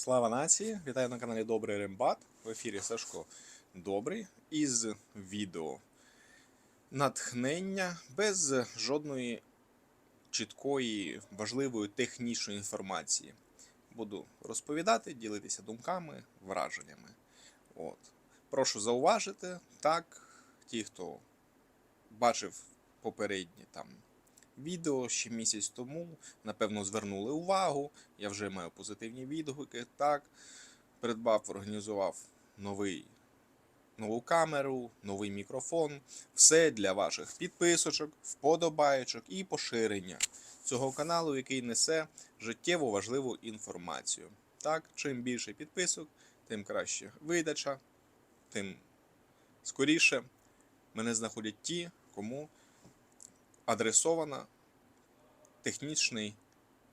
Слава нації! Вітаю на каналі Добрий Рембат. В ефірі Сашко Добрий із відео натхнення без жодної чіткої, важливої технічної інформації. Буду розповідати, ділитися думками, враженнями. От. Прошу зауважити, так, ті, хто бачив попередні там відео ще місяць тому, напевно, звернули увагу. Я вже маю позитивні відгуки. Так, придбав, організував новий, нову камеру, новий мікрофон. Все для ваших підписочок, вподобайочок і поширення цього каналу, який несе життєво важливу інформацію. Так, чим більше підписок, тим краще видача, тим скоріше мене знаходять ті, кому адресована технічний,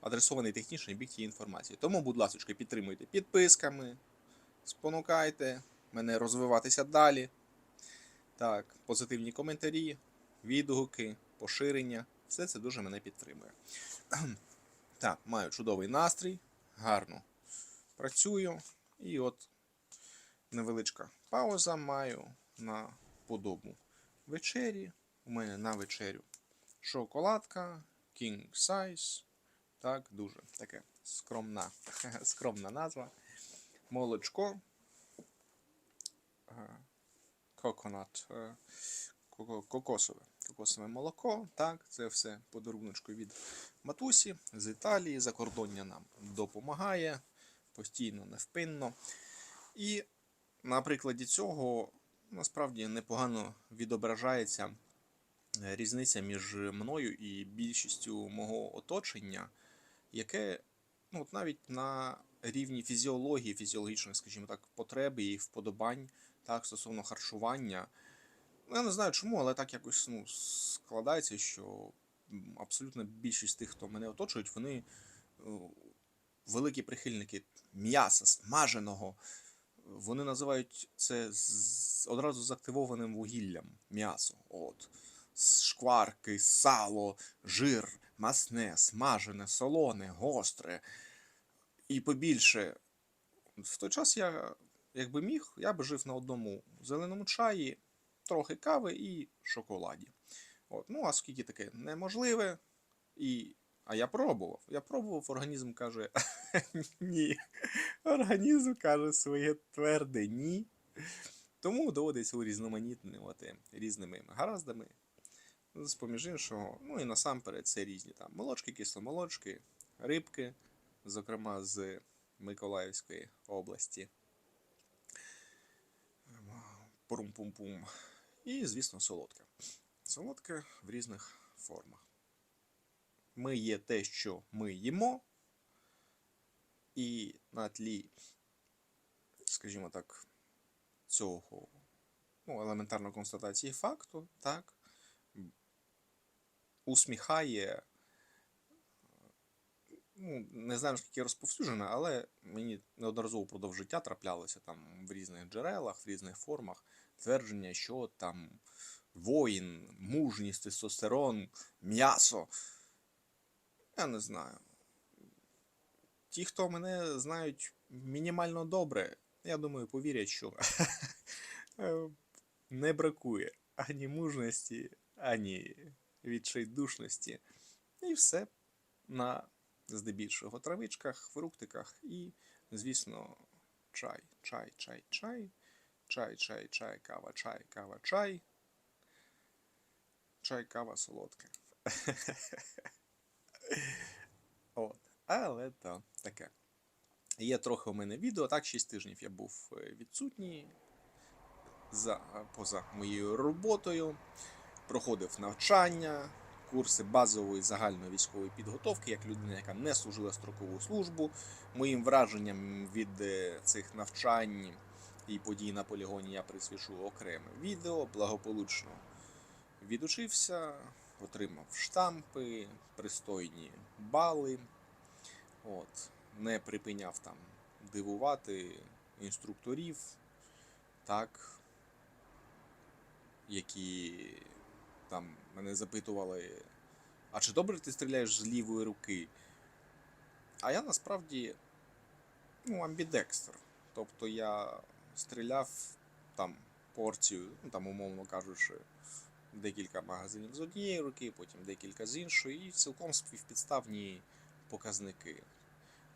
адресований технічний бік тієї інформації. Тому, будь ласка, підтримуйте підписками, спонукайте мене розвиватися далі. Так, позитивні коментарі, відгуки, поширення. Все це дуже мене підтримує. Так, маю чудовий настрій, гарно працюю. І от невеличка пауза маю на подобу вечері. У мене на вечерю шоколадка, King Size. Так, дуже таке скромна, скромна назва. Молочко. е, Coconut, е, ко- кокосове. Кокосове молоко. Так, це все подаруночко від матусі з Італії. Закордоння нам допомагає постійно, невпинно. І на прикладі цього насправді непогано відображається різниця між мною і більшістю мого оточення, яке ну, от навіть на рівні фізіології, фізіологічної, скажімо так, потреби і вподобань так, стосовно харчування. Ну, я не знаю чому, але так якось ну, складається, що абсолютно більшість тих, хто мене оточують, вони е, великі прихильники м'яса, смаженого. Вони називають це одразу з активованим вугіллям м'ясо. От. Шкварки, сало, жир, масне, смажене, солоне, гостре. І побільше. В той час я, якби міг, я би жив на одному зеленому чаї, трохи кави і шоколаді. От. Ну, а скільки таке неможливе. І... А я пробував. Я пробував, організм каже ні. Організм каже своє тверде ні. Тому доводиться урізноманітнювати різними гараздами. З поміж іншого, ну і насамперед це різні там молочки, кисломолочки, рибки, зокрема з Миколаївської області. Пурум-пум-пум. І, звісно, солодке. Солодке в різних формах. Ми є те, що ми їмо, і на тлі, скажімо так, цього ну, елементарної констатації факту, так, усміхає, ну, не знаю, наскільки розповсюджена, але мені неодноразово впродовж життя траплялося там в різних джерелах, в різних формах твердження, що там воїн, мужність, тестостерон, м'ясо. Я не знаю. Ті, хто мене знають мінімально добре, я думаю, повірять, що е, не бракує ані мужності, ані відчайдушності. І все на здебільшого травичках, фруктиках і, звісно, чай, чай, чай, чай, чай, чай, чай, кава, чай, кава, чай. Чай, кава солодке. От. Але то таке. Є трохи у мене відео. Так, 6 тижнів я був е, відсутній за, поза моєю роботою. Проходив навчання, курси базової загальної військової підготовки, як людина, яка не служила строкову службу. Моїм враженням від е, цих навчань і подій на полігоні я присвячу окреме відео. Благополучно відучився, отримав штампи, пристойні бали. От, не припиняв там дивувати інструкторів, так, які там мене запитували, а чи добре ти стріляєш з лівої руки? А я насправді ну, амбідекстер. Тобто я стріляв там порцію, ну там, умовно кажучи, декілька магазинів з однієї руки, потім декілька з іншої, і цілком співпідставні показники.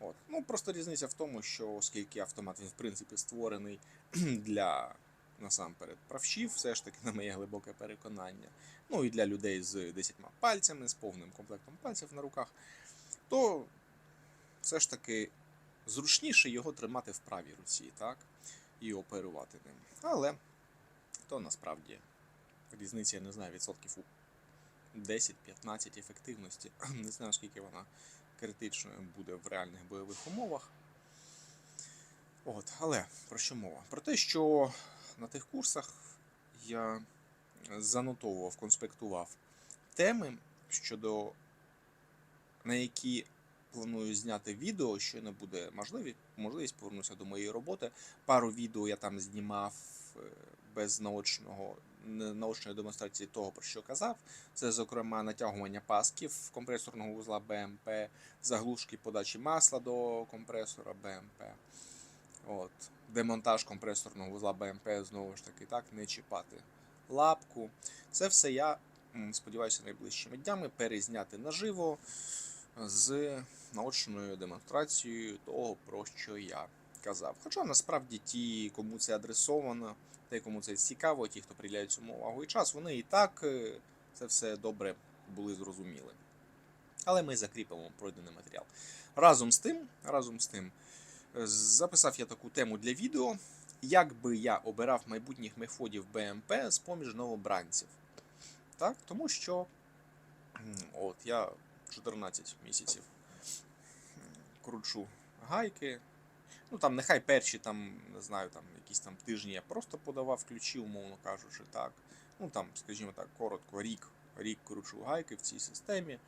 От. Ну, просто різниця в тому, що оскільки автомат він в принципі створений для насамперед правшів, все ж таки, на моє глибоке переконання, ну і для людей з 10 пальцями, з повним комплектом пальців на руках, то все ж таки зручніше його тримати в правій руці, так? І оперувати ним. Але то насправді різниця, я не знаю, відсотків у 10-15 ефективності. Не знаю, скільки вона критичною буде в реальних бойових умовах. От, але про що мова? Про те, що на тих курсах я занотовував, конспектував теми, щодо на які планую зняти відео, що не буде можливі, можливість повернуся до моєї роботи. Пару відео я там знімав е, без наочного, наочної демонстрації того, про що казав. Це, зокрема, натягування пасків компресорного вузла БМП, заглушки подачі масла до компресора БМП. От. Демонтаж компресорного вузла БМП знову ж таки так, не чіпати лапку. Це все я сподіваюся найближчими днями перезняти наживо з наочною демонстрацією того, про що я казав. Хоча насправді ті, кому це адресовано, те, кому це цікаво, ті, хто приділяють цьому увагу і час, вони і так е, це все добре були зрозуміли. Але ми закріпимо пройдений матеріал. Разом з тим, разом з тим, записав я таку тему для відео, як би я обирав майбутніх мефодів БМП з поміж новобранців. Так, тому що от я 14 місяців кручу гайки. Ну там нехай перші там, не знаю, там якісь там тижні я просто подавав ключі, умовно кажучи, так. Ну там, скажімо так, коротко, рік, рік кручу гайки в цій системі.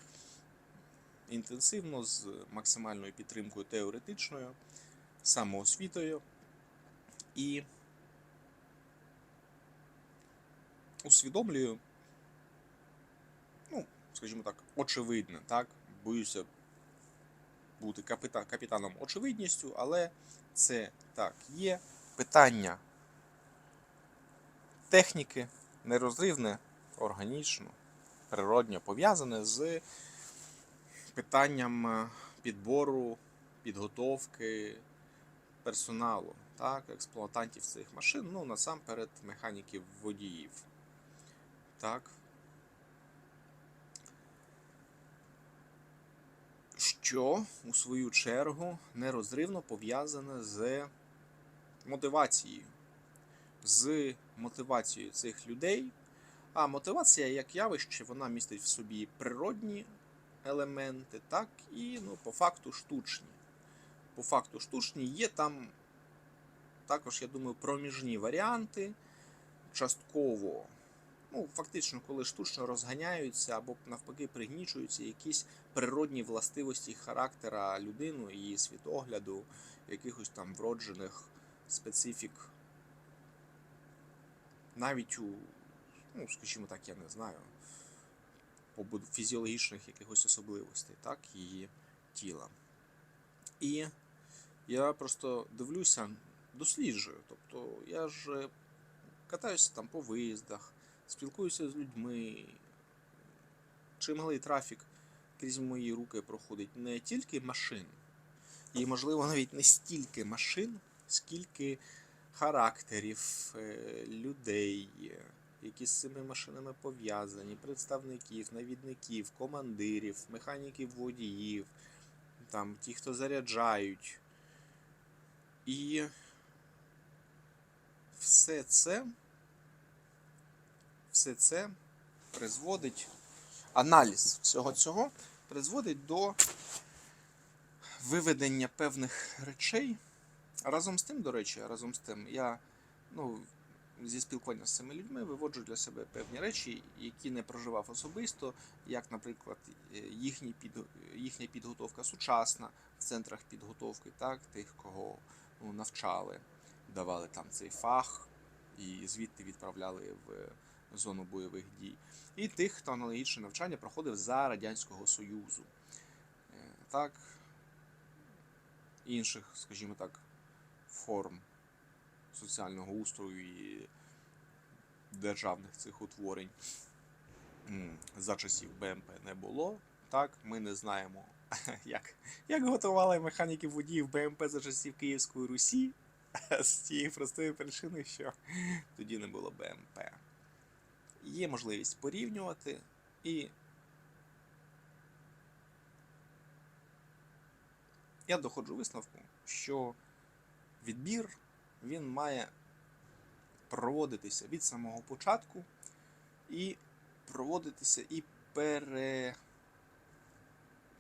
Інтенсивно з максимальною підтримкою теоретичною, самоосвітою і усвідомлюю, ну, скажімо так, очевидне, так, боюся бути капіта- капітаном очевидністю, але це так є. Питання техніки нерозривне, органічно, природньо пов'язане з питанням е, підбору, підготовки персоналу, так, експлуатантів цих машин, ну насамперед механіків водіїв. Так. Що у свою чергу нерозривно пов'язане з мотивацією. З мотивацією цих людей. А мотивація як явище, вона містить в собі природні елементи, так і ну, по факту штучні. По факту штучні є там також, я думаю, проміжні варіанти. Частково, ну, фактично, коли штучно розганяються або навпаки пригнічуються якісь природні властивості характера людини, її світогляду, якихось там вроджених специфік. Навіть у, ну, скажімо так, я не знаю, фізіологічних якихось особливостей, так, її тіла. І я просто дивлюся, досліджую. Тобто я ж е, катаюся там по виїздах, спілкуюся з людьми. Чималий трафік крізь мої руки проходить не тільки машин, і, можливо, навіть не стільки машин, скільки характерів е, людей, які з цими машинами пов'язані, представників, навідників, командирів, механіків водіїв, там, ті, хто заряджають. І все це, все це призводить, аналіз всього цього призводить до виведення певних речей. Разом з тим, до речі, разом з тим, я ну, зі спілкування з цими людьми виводжу для себе певні речі, які не проживав особисто, як, наприклад, е, їхні під, їхня підготовка сучасна в центрах підготовки, так, тих, кого ну, навчали, давали там цей фах і звідти відправляли в зону бойових дій. І тих, хто аналогічне навчання проходив за Радянського Союзу. Е, Так, інших, скажімо так, форм соціального устрою і державних цих утворень за часів БМП не було. Так, ми не знаємо, як, як готували механіків водіїв БМП за часів Київської Русі. З тієї простої причини, що тоді не було БМП. Є можливість порівнювати і. Я доходжу висновку, що відбір він має проводитися від самого початку і проводитися і пере...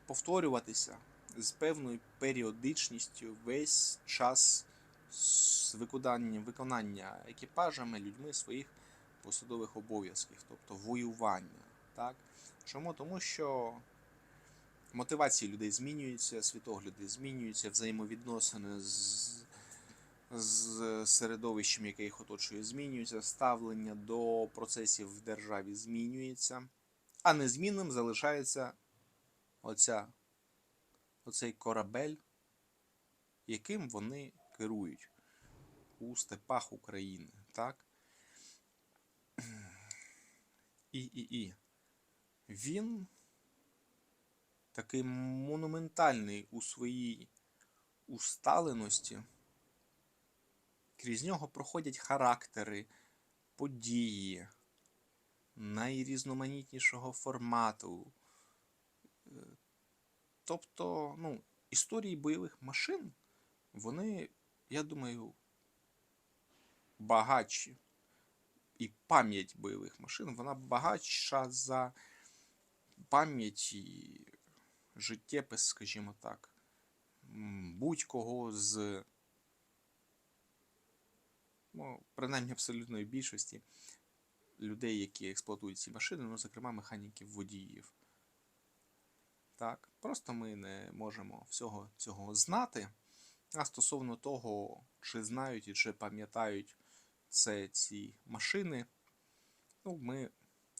повторюватися з певною періодичністю весь час з виконання, екіпажами, людьми своїх посадових обов'язків, тобто воювання. Так? Чому? Тому що мотивації людей змінюються, світогляди змінюються, взаємовідносини з, з середовищем, яке їх оточує, змінюються, ставлення до процесів в державі змінюється, а незмінним залишається оця, оцей корабель, яким вони керують у степах України. Так? І, і, і. Він такий монументальний у своїй усталеності. Крізь нього проходять характери, події найрізноманітнішого формату. Тобто, ну, історії бойових машин, вони, я думаю, багатші. І пам'ять бойових машин, вона багатша за пам'ять і життєпис, скажімо так, будь-кого з, ну, принаймні абсолютної більшості людей, які експлуатують ці машини, ну, зокрема, механіків водіїв. Так, просто ми не можемо всього цього знати. А стосовно того, чи знають і чи пам'ятають це ці машини, ну, ми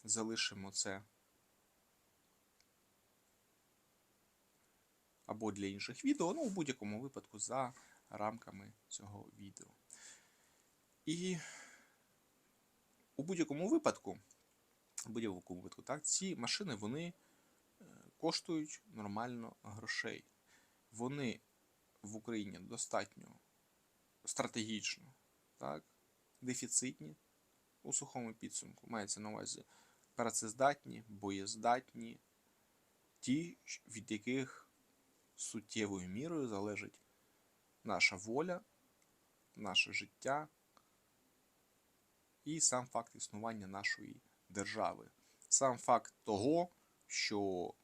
залишимо це або для інших відео, ну, у будь-якому випадку за рамками цього відео. І у будь-якому випадку, у будь-якому випадку, так, ці машини вони коштують нормально грошей. Вони в Україні достатньо стратегічно, так, дефіцитні у сухому підсумку. Мається на увазі працездатні, боєздатні, ті, від яких суттєвою мірою залежить наша воля, наше життя і сам факт існування нашої держави. Сам факт того, що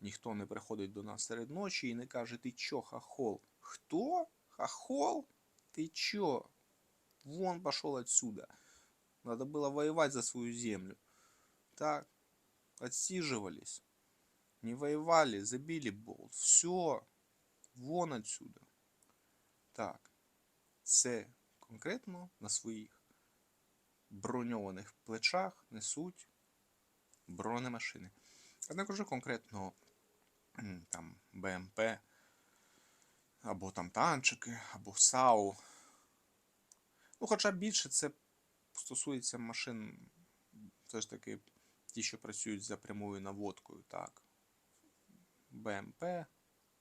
ніхто не приходить до нас серед ночі і не каже, ти чо, хахол? Хто? Хахол? Ты чё? Вон пошел отсюда. Надо было воевать за свою землю. Так, отсиживались. Не воевали, забили болт. Все. Вон отсюда. Так. Це конкретно на своїх броньованих плечах несуть бронемашини. А також конкретно м, там БМП, або там танчики, або САУ. Ну, хоча більше це стосується машин, все ж таки, ті, що працюють за прямою наводкою, так. БМП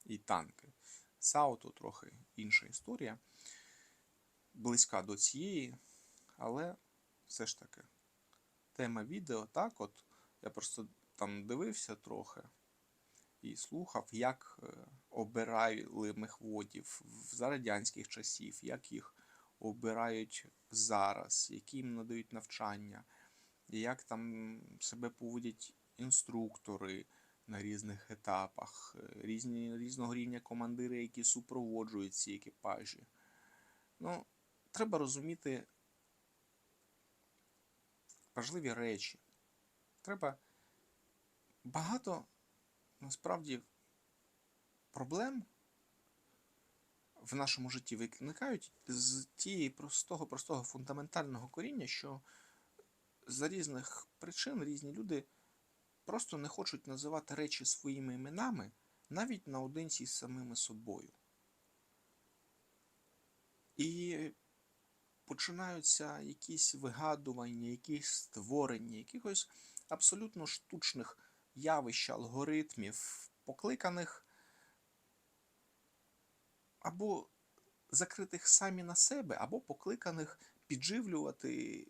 і танки. САУ то трохи інша історія. Близька до цієї, але все ж таки. Тема відео, так, от я просто там дивився трохи і слухав, як е, обирали мехводів за радянських часів, як їх обирають зараз, які їм надають навчання, як там себе поводять інструктори на різних етапах, е, різні, різного рівня командири, які супроводжують ці екіпажі. Ну, треба розуміти важливі речі. Треба багато насправді проблем в нашому житті виникають з тієї простого, простого фундаментального коріння, що за різних причин різні люди просто не хочуть називати речі своїми іменами навіть наодинці з самими собою. І починаються якісь вигадування, якісь створення, якихось абсолютно штучних явищ, алгоритмів, покликаних або закритих самі на себе, або покликаних підживлювати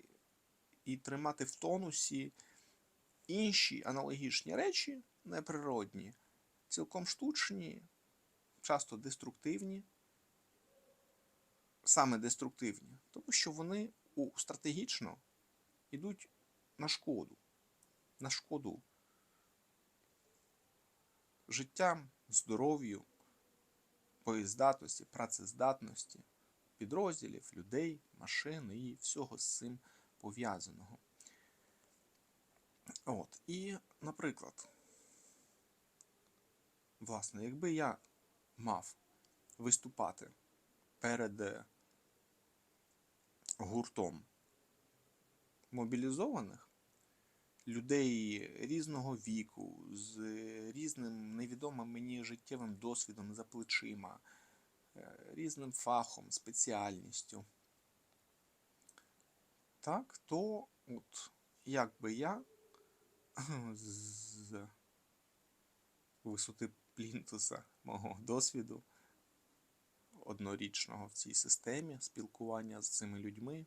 і тримати в тонусі інші аналогічні речі неприродні, цілком штучні, часто деструктивні, саме деструктивні, тому що вони у, стратегічно йдуть на шкоду, на шкоду життям, здоров'ю, боєздатності, працездатності підрозділів, людей, машин і всього з цим пов'язаного. От. І, наприклад, власне, якби я мав виступати перед е, гуртом мобілізованих людей різного віку, з різним невідомим мені життєвим досвідом за плечима, е, різним фахом, спеціальністю, так, то от як би я з висоти плінтуса мого досвіду однорічного в цій системі спілкування з цими людьми,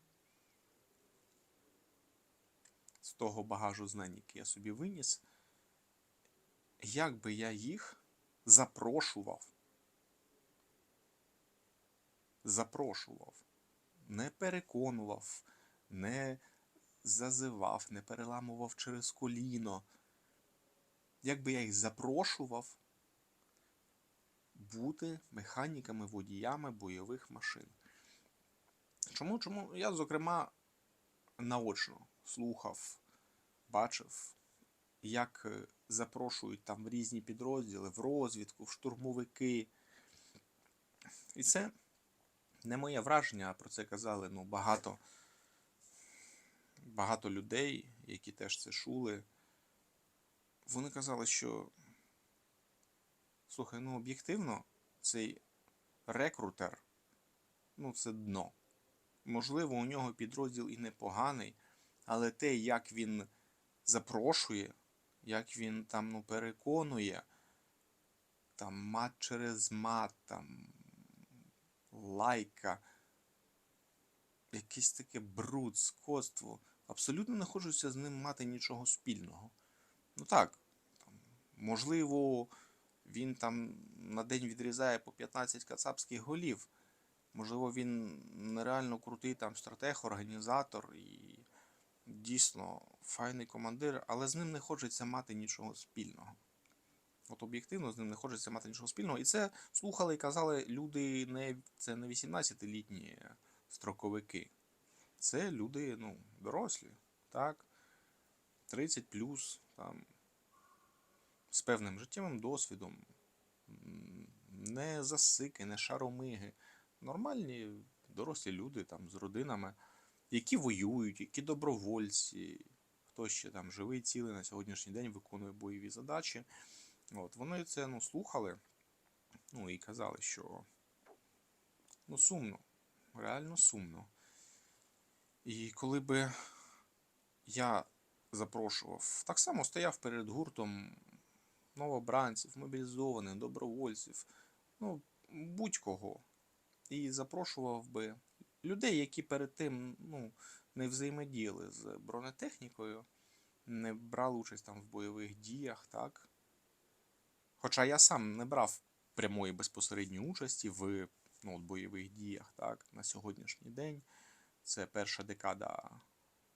з того багажу знань, який я собі виніс, як би я їх запрошував, запрошував, не переконував, не зазивав, не переламував через коліно. Якби я їх запрошував бути механіками, водіями бойових машин. Чому? Чому? Я, зокрема, наочно слухав, бачив, як е, запрошують там в різні підрозділи, в розвідку, в штурмовики. І це не моє враження, а про це казали ну, багато багато людей, які теж це чули, вони казали, що слухай, ну об'єктивно, цей рекрутер, ну, це дно. Можливо, у нього підрозділ і непоганий, але те, як він запрошує, як він там ну, переконує, там мат через мат, там лайка, якесь таке бруд, скотство абсолютно не хочеться з ним мати нічого спільного. Ну так, там, можливо, він там на день відрізає по 15 кацапських голів. Можливо, він нереально крутий там стратег, організатор і дійсно файний командир, але з ним не хочеться мати нічого спільного. От об'єктивно з ним не хочеться мати нічого спільного. І це слухали і казали люди не це не 18-літні строковики. Це люди ну, дорослі, так? 30 плюс, там, з певним життєвим досвідом, не засики, не шаромиги. Нормальні дорослі люди там, з родинами, які воюють, які добровольці, хто ще там живий, цілий на сьогоднішній день виконує бойові задачі. От, Вони це ну, слухали ну, і казали, що ну, сумно, реально сумно. І коли би я запрошував, так само стояв перед гуртом новобранців, мобілізованих, добровольців, ну, будь-кого. І запрошував би людей, які перед тим ну, не взаємодіяли з бронетехнікою, не брали участь там в бойових діях, так? Хоча я сам не брав прямої безпосередньої участі в ну, бойових діях так, на сьогоднішній день. Це перша декада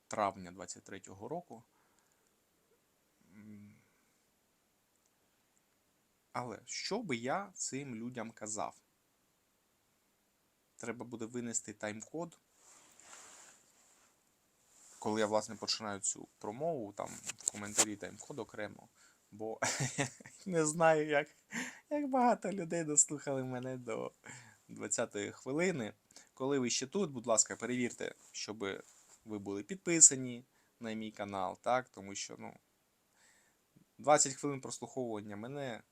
травня 23-го року. Але що би я цим людям казав? Треба буде винести тайм-код. Коли я, власне, починаю цю промову, там в коментарі тайм-код окремо. Бо не знаю, як як багато людей дослухали мене до 20-ї хвилини. Коли ви ще тут, будь ласка, перевірте, щоб ви були підписані на мій канал, так? Тому що, ну, 20 хвилин прослуховування мене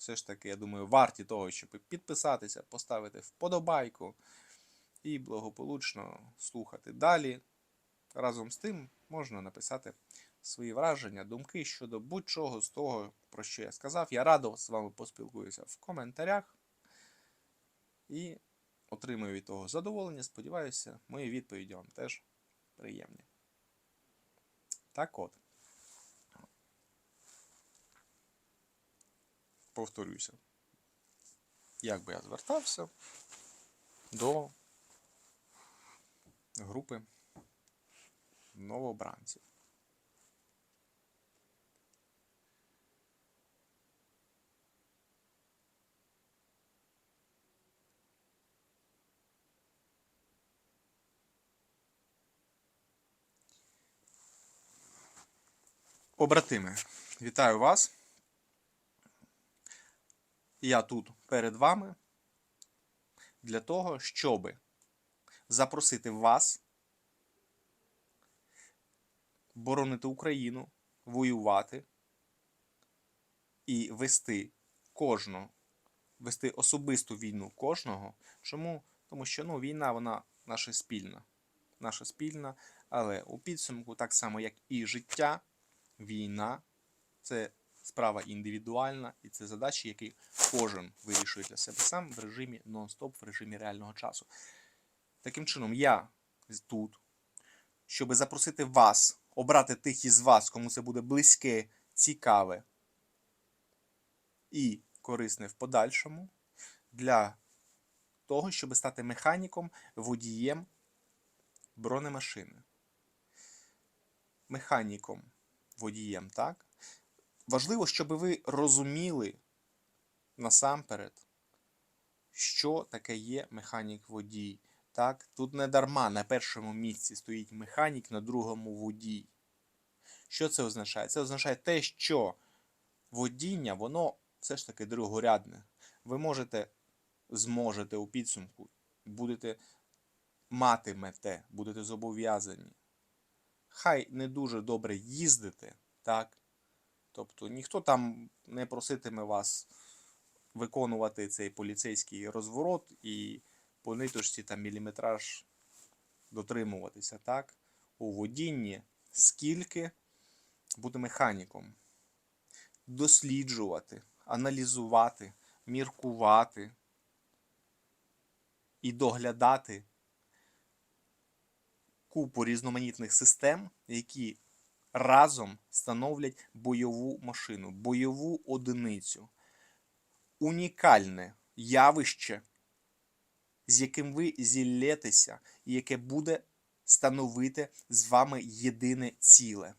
все ж таки, я думаю, варті того, щоб підписатися, поставити вподобайку. і благополучно слухати далі. Разом з тим можна написати свої враження, думки щодо будь-чого з того, про що я сказав. Я радо з вами поспілкуюся в коментарях і отримую від того задоволення. Сподіваюся, мої відповіді вам теж приємні. Так от. Повторюся. Як би я звертався до групи новобранців. Побратими, вітаю вас. Я тут перед вами для того, щоб запросити вас боронити Україну, воювати і вести кожного, вести особисту війну кожного. Чому? Тому що ну, війна вона наша спільна. Наша спільна, але у підсумку, так само, як і життя, війна це справа індивідуальна, і це задачі, які кожен вирішує для себе сам в режимі нон-стоп, в режимі реального часу. Таким чином, я тут, щоб запросити вас, обрати тих із вас, кому це буде близьке, цікаве і корисне в подальшому, для того, щоб стати механіком, водієм бронемашини. Механіком, водієм, так? Важливо, щоб ви розуміли насамперед, що таке є механік-водій. Так, тут не дарма на першому місці стоїть механік, на другому водій. Що це означає? Це означає те, що водіння, воно все ж таки другорядне. Ви можете, зможете у підсумку, будете матимете, будете зобов'язані. Хай не дуже добре їздите, так? Тобто ніхто там не проситиме вас виконувати цей поліцейський розворот і по ниточці там міліметраж дотримуватися, так? У водінні скільки бути механіком, досліджувати, аналізувати, міркувати і доглядати купу різноманітних систем, які разом становлять бойову машину, бойову одиницю. Унікальне явище, з яким ви зіллєтеся, і яке буде становити з вами єдине ціле.